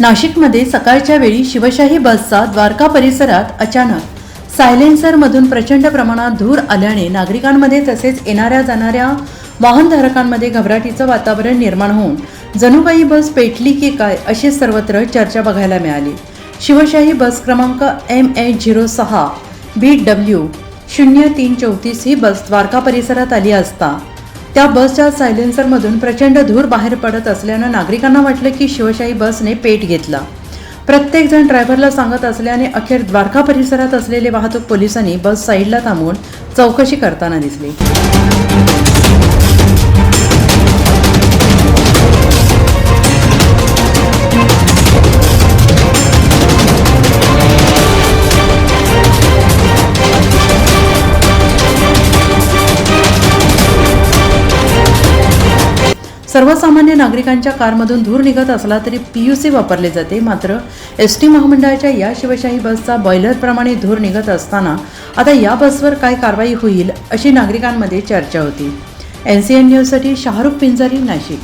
नाशिकमध्ये सकाळच्या वेळी शिवशाही बसचा द्वारका परिसरात अचानक सायलेन्सरमधून प्रचंड प्रमाणात धूर आल्याने नागरिकांमध्ये तसेच येणाऱ्या जाणाऱ्या वाहनधारकांमध्ये घबराटीचं वातावरण निर्माण होऊन जनुबाई बस पेटली की काय? अशी सर्वत्र चर्चा बघायला मिळाली. शिवशाही बस क्रमांक एम एच झिरो सहा बी डब्ल्यू शून्य तीन चौतीस ही बस द्वारका परिसरात आली असता त्या बसच्या सायलेन्सरमधून प्रचंड धूर बाहेर पडत असल्यानं नागरिकांना वाटलं की शिवशाही बसने पेट घेतला. प्रत्येकजण ड्रायव्हरला सांगत असल्याने अखेर द्वारका परिसरात असलेले वाहतूक पोलिसांनी बस साईडला थांबवून चौकशी करताना दिसली. सर्वसामान्य नागरिकांच्या कारमधून धूर निघत असला तरी पीयूसी वापरले जाते. मात्र एस टी महामंडळाच्या या शिवशाही बसचा बॉयलरप्रमाणे धूर निघत असताना आता या बसवर काय कारवाई होईल अशी नागरिकांमध्ये चर्चा होती. एन सी एन न्यूजसाठी शाहरुख पिंजारी नाशिक.